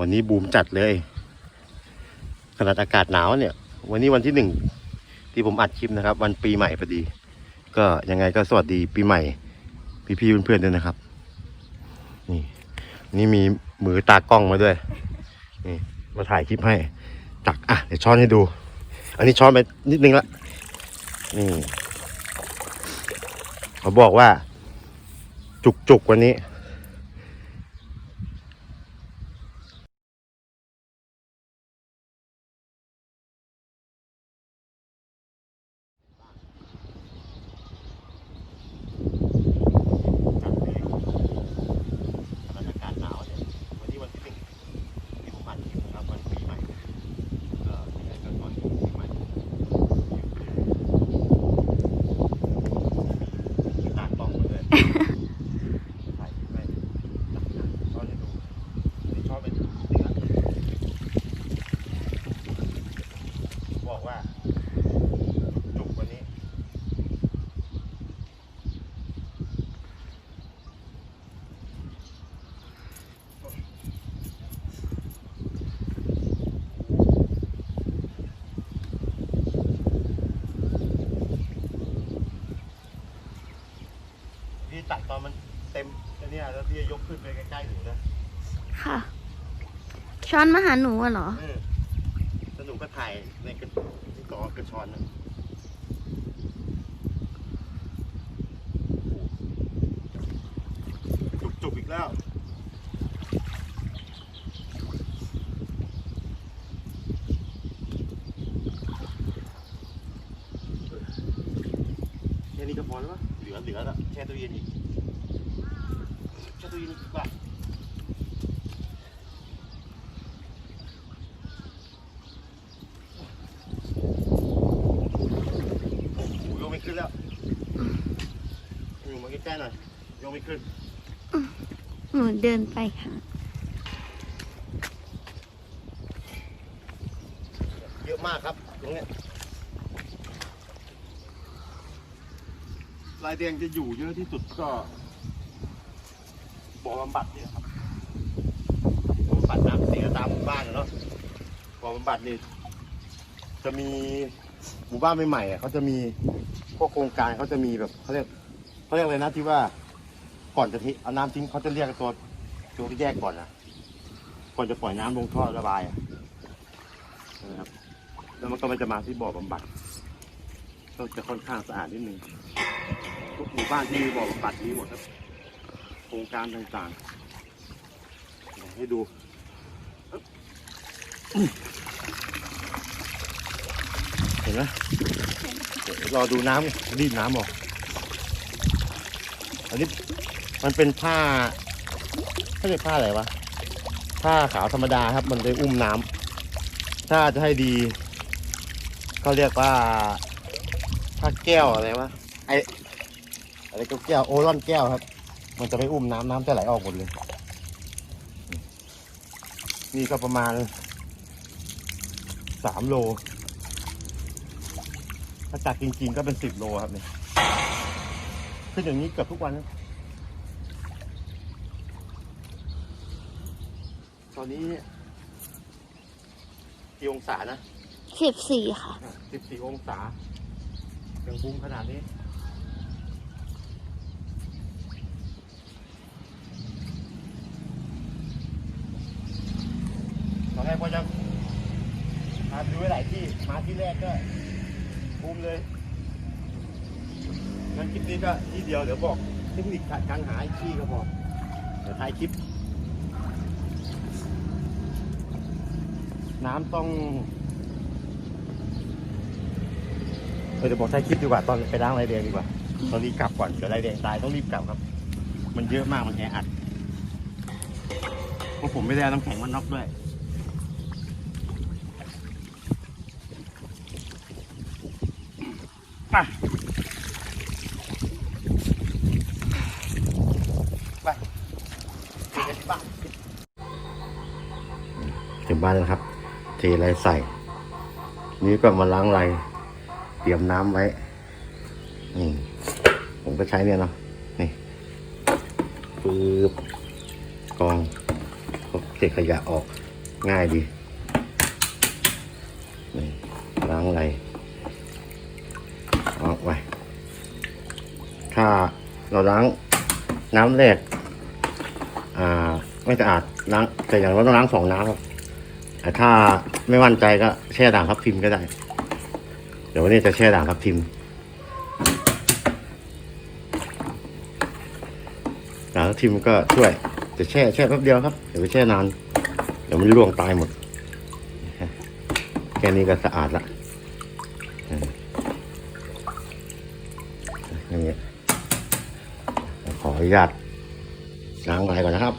วันนี้บูมจัดเลย ขนาดอากาศหนาวเนี่ย วันนี้วันที่หนึ่งที่ผมอัดคลิปนะครับ วันปีใหม่พอดี ก็ยังไงก็สวัสดีปีใหม่ พี่ๆเพื่อนๆด้วยนะครับ นี่ นี่มีมือตากล้องมาด้วย นี่มาถ่ายคลิปให้ตักอะเดี๋ยวช้อนให้ดู อันนี้ช้อนไปนิดนึงละนี่เขาบอกว่า จุกจุกๆวันนี้ บรรยากาศหนาวเนี่ยวันนี้วันที่หนึ่งที่ผมอัดคลิปนะครับวันปีใหม่ก็ยังไงก็ก่อนปีใหม่มีตากล้องมาด้วยถ่ายคลิปไว้ช้อนให้ดูนี่ช้อนเป็นนี่ละบอกว่าจุกวันนี้ พี่ ตัดตอนมันเต็มแล้วเนี่ยแล้วพี่จะยกขึ้นไปใกล้ๆหนูนะค่ะ ช้อนมาหาหนูอะเหรอ เออแล้วหนูก็ถ่ายในกระที่กอกระชอนนะจุกจุกๆอีกแล้ว นี้ก็พอแล้วมั้งเหลือเหลือแล้วแช่ตู้เย็นอีกแช่ตู้เย็นอีกดีกว่าโอ้โหโยกไม่ขึ้นแล้วอยู่มาใกล้ๆหน่อยโยกไม่ขึ้น หนูเดินไปค่ะ เยอะมากครับตรงเนี้ย ลายแดงจะอยู่เยอะที่สุดก็บ่อบำบัดเนี่ยครับบ่อบำบัดน้ำเสียตามหมู่บ้านเนาะบ่อบำบัดนี่จะมีหมู่บ้านใหม่ๆอะเขาจะมีพวกโครงการเขาจะมีแบบเขาเรียกเขาเรียกอะไรนะที่ว่าก่อนจะทิ้งเอาน้ำทิ้งเขาจะเรียกตัวตัวที่แยกก่อนนะก่อนจะปล่อยน้ำลงท่อระบายอะนะครับแล้วมันก็มันจะมาที่บ่อบำบัดก็จะค่อนข้างสะอาดนิดนึง ทุกหมู่บ้านที่มีบ่อบำบัดมีหมดครับ โครงการต่างๆ ให้ดูเห็นไหมรอดูน้ำรีดน้ำออก อันนี้มันเป็นผ้าเขาเรียกผ้าอะไรวะ ผ้าขาวธรรมดาครับ มันเลยอุ้มน้ำ ถ้าจะให้ดีเขาเรียกว่าผ้าแก้วอะไรวะ ไอ อะไรก็แก้วโอรอนแก้วครับ มันจะไม่อุ้มน้ำน้ำจะไหลออกหมดเลย นี่ก็ประมาณสามโล ถ้าจัดจริงๆก็เป็นสิบโลครับเนี่ยขึ้นอย่างนี้เกือบทุกวันนะตอนนี้กี่องศานะสิบสี่ค่ะสิบสี่องศายังบุ้มขนาดนี้ ตอนแรกว่าจะมาดูไว้หลายที่มาที่แรกก็บูมเลยงั้นคลิปนี้ก็ที่เดียวเดี๋ยวบอกเทคนิคการหาอีกที่ก็พอเดี๋ยวท้ายคลิป น้ำต้องเดี๋ยวบอกท้ายคลิปดีกว่าตอนไปล้างไรแดงดีกว่า ตอนนี้กลับก่อนเดี๋ยวไรแดงตายต้องรีบกลับครับ มันเยอะมากมันแออัดเพราะผมไม่ได้เอาน้ำแข็งมันน็อกด้วย ไปไปเจอกันบ้านถึงบ้านแล้วครับ เทไรใส่ นี่ก็มาล้างไร เตรียมน้ำไว้ นี่ ผมก็ใช้เนี่ยเนาะ นี่ปื๊บกองเศษขยะออกง่ายดี นี่ล้างไร ออกไป ถ้าเราล้างน้ำแรก อ่า ไม่สะอาดล้างแต่อย่างเราต้องล้างสองน้ำครับแต่ถ้าไม่มั่นใจก็แช่ด่างทับทิมก็ได้ เดี๋ยววันนี้จะแช่ด่างทับทิมด่างทับทิมก็ช่วย จะแช่แช่แป๊บเดียวครับเดี๋ยวไปแช่นาน เดี๋ยวมันร่วงตายหมด แค่นี้ก็สะอาดละ นี่ขออนุญาตล้างอะไรก่อนนะครับ